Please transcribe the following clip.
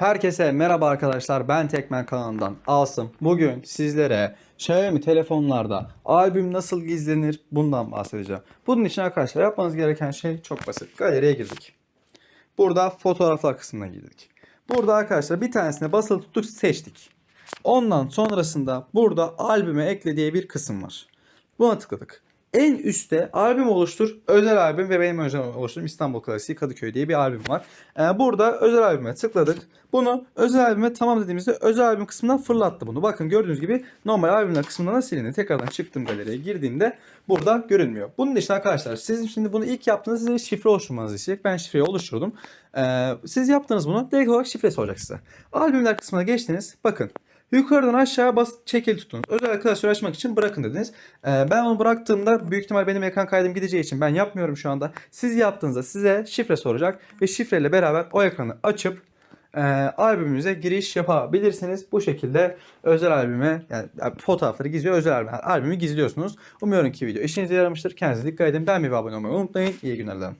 Herkese merhaba arkadaşlar. Ben Tekmen kanalından Asım. Bugün sizlere Xiaomi telefonlarda albüm nasıl gizlenir bundan bahsedeceğim. Bunun için arkadaşlar yapmanız gereken şey çok basit. Galeriye girdik. Burada fotoğraflar kısmına girdik. Burada arkadaşlar bir tanesine basılı tuttuk seçtik. Ondan sonrasında burada albüme ekle diye bir kısım var. Buna tıkladık. En üstte albüm oluştur, özel albüm ve benim özel oluşturduğum İstanbul Klasiği Kadıköy diye bir albüm var. Ee, burada özel albüme tıkladık. Bunu özel albüme tamam dediğimizde özel albüm kısmından fırlattı bunu. Bakın gördüğünüz gibi normal albümler kısmından da silindi. Tekrardan çıktım galeriye girdiğimde burada görünmüyor. Bunun için arkadaşlar sizin şimdi bunu ilk yaptığınızda size şifre oluşturmanızı isteyecek. Ben şifreyi oluşturdum. Ee, siz yaptınız bunu. Direkt olarak şifre soracak size. Albümler kısmına geçtiniz. Bakın Yukarıdan aşağı bas çekil tutun. Özel klasör açmak için bırakın dediniz. Ee, ben onu bıraktığımda büyük ihtimal benim ekran kaydım gideceği için ben yapmıyorum şu anda. Siz yaptığınızda size şifre soracak ve şifreyle beraber o ekranı açıp e, albümünüze giriş yapabilirsiniz. Bu şekilde özel albüme yani fotoğrafları gizliyor özel albüm, albümü gizliyorsunuz. Umuyorum ki video işinize yaramıştır. Kendinize dikkat edin. Ben bir abone olmayı unutmayın. İyi günler dilerim.